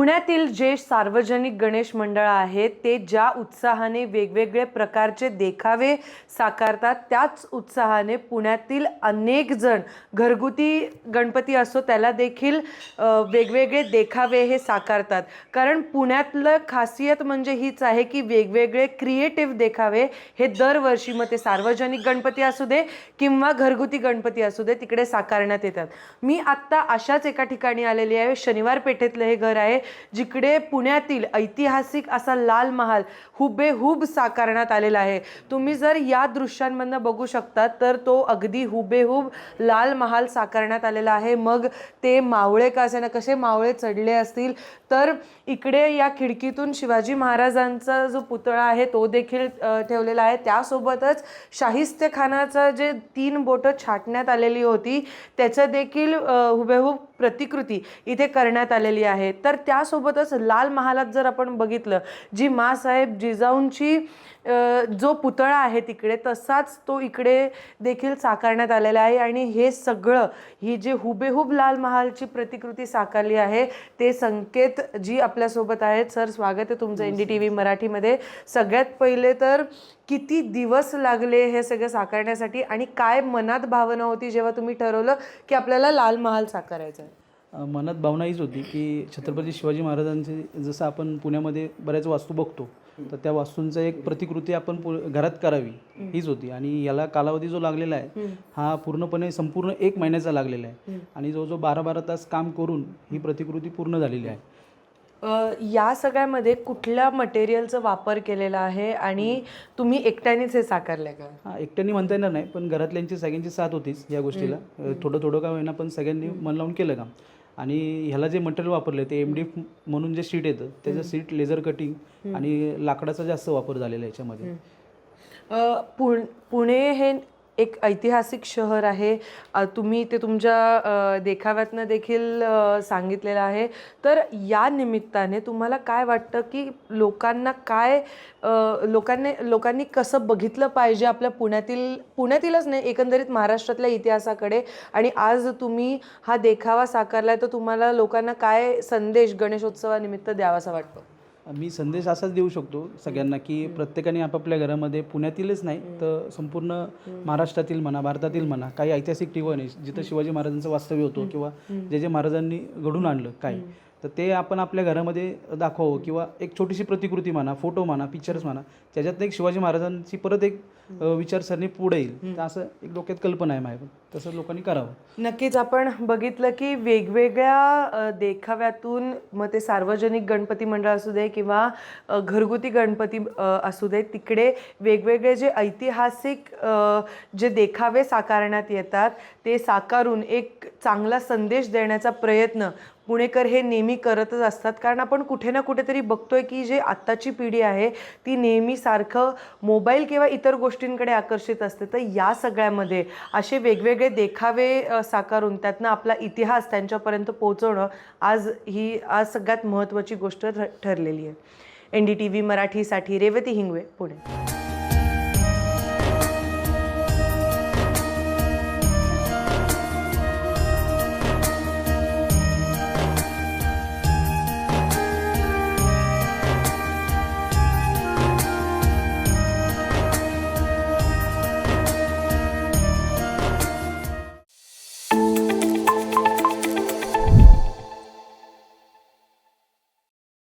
पुण्यातील जे सार्वजनिक गणेश मंडळ आहेत ते ज्या उत्साहाने वेगवेगळे प्रकारचे देखावे साकारतात त्याच उत्साहाने पुण्यातील अनेक जण घरगुती गणपती असो त्याला देखील वेगवेगळे देखावे हे साकारतात. कारण पुण्यातलं खासियत म्हणजे हीच आहे की वेगवेगळे क्रिएटिव्ह देखावे हे दरवर्षी मग ते सार्वजनिक गणपती असू दे किंवा घरगुती गणपती असू दे तिकडे साकारण्यात येतात. मी आत्ता अशाच एका ठिकाणी आलेली आहे शनिवार पेठेतलं हे घर आहे. जिकडे पुण्यातील ऐतिहासिक असा लाल महाल हुबेहूब साकारण्यात आलेला आहे. तुम्ही जर या दृश्यांमधनं बघू शकता तर तो अगदी हुबेहूब लाल महाल साकारण्यात आलेला आहे. मग ते मावळे का असे ना कसे मावळे चढले असतील? तर इकडे या खिडकीतून शिवाजी महाराजांचा जो पुतळा आहे तो देखील ठेवलेला आहे. त्यासोबतच शाहिस्तेखानाचं जे तीन बोटं छाटण्यात आलेली होती त्याचं देखील हुबेहूब प्रतिकृती इथे करण्यात आलेली आहे. तर त्यासोबतच लाल महालात जर आपण बघितलं जी मासाहेब जिजाऊंची जो पुतळा आहे तिकडे तसाच तो इकडे देखील साकारण्यात आलेला आहे. आणि हे सगळं ही जे हुबेहूब लाल महालची प्रतिकृती साकारली आहे ते संकेत जी आपल्यासोबत आहेत सर स्वागत आहे तुमचं एन डी टी व्ही मराठीमध्ये. सगळ्यात पहिले तर किती दिवस लागले हे सगळं साकारण्यासाठी आणि काय मनात भावना होती जेव्हा तुम्ही ठरवलं की आपल्याला लाल महाल साकारायचा आहे मनात भावना हीच होती की छत्रपती शिवाजी महाराजांचे जसं आपण पुण्यामध्ये बऱ्याच वास्तू बघतो तर त्या वास्तूंचं एक प्रतिकृती आपण पु घरात करावी हीच होती. आणि याला कालावधी जो लागलेला आहे हा पूर्णपणे संपूर्ण एक महिन्याचा लागलेला आहे. आणि जवळजवळ बारा बारा तास काम करून ही प्रतिकृती पूर्ण झालेली आहे. या सगळ्यामध्ये कुठल्या मटेरियलचा वापर केलेला आहे आणि तुम्ही एकट्यानेच हे साकारलंय का? हा एकट्याने म्हणता येणार नाही पण घरातल्यांची सगळ्यांची साथ होतीच या गोष्टीला. थोडं थोडं का होईना पण सगळ्यांनी मन लावून केलं काम. आणि ह्याला जे मटेरियल वापरलं ते एम डी म्हणून जे सीट येतं त्याचं सीट लेझर कटिंग आणि लाकडाचा जास्त वापर झालेला आहे याच्यामध्ये. पुणे हे एक ऐतिहासिक शहर आहे. तुम्ही ते तुमच्या देखाव्यातनं देखील सांगितलेलं आहे. तर या निमित्ताने तुम्हाला काय वाटतं की लोकांना काय लोकांनी लोकांनी कसं बघितलं पाहिजे आपल्या पुण्यातील पुण्यातीलच नाही एकंदरीत महाराष्ट्रातल्या इतिहासाकडे? आणि आज तुम्ही हा देखावा साकारलाय तर तुम्हाला लोकांना काय संदेश गणेशोत्सवानिमित्त द्यावासा वाटतो? मी संदेश असाच देऊ शकतो सगळ्यांना की प्रत्येकाने आपापल्या घरामध्ये पुण्यातीलच नाही तर संपूर्ण महाराष्ट्रातील म्हणा भारतातील म्हणा काही ऐतिहासिक ठिकाणी जिथं शिवाजी महाराजांचं वास्तव्य होतं किंवा जे जे महाराजांनी घडून आणलं काय? तर ते आपण आपल्या घरामध्ये दाखवावं किंवा एक छोटीशी प्रतिकृती म्हणा फोटो म्हणा पिक्चर्स म्हणा त्याच्यात एक शिवाजी महाराजांची परत एक विचारसरणी पुढे येईल. तर असं एक डोक्यात कल्पना आहे माझ्या तसं लोकांनी करावं. नक्कीच आपण बघितलं की वेगवेगळ्या देखाव्यातून मग ते सार्वजनिक गणपती मंडळ असू दे किंवा घरगुती गणपती असू दे तिकडे वेगवेगळे जे ऐतिहासिक जे देखावे साकारण्यात येतात ते साकारून एक चांगला संदेश देण्याचा प्रयत्न पुणेकर हे नेहमी करतच असतात. कारण आपण कुठे ना कुठेतरी बघतोय की जे आत्ताची पिढी आहे ती नेहमी सारखं मोबाईल किंवा इतर गोष्टींकडे आकर्षित असते. तर या सगळ्यामध्ये असे वेगवेगळे देखावे साकारून त्यातनं आपला इतिहास त्यांच्यापर्यंत पोहोचवणं आज ही आज सगळ्यात महत्त्वाची गोष्ट ठरलेली आहे. एन डी टी व्ही मराठीसाठी रेवती हिंगवे पुणे.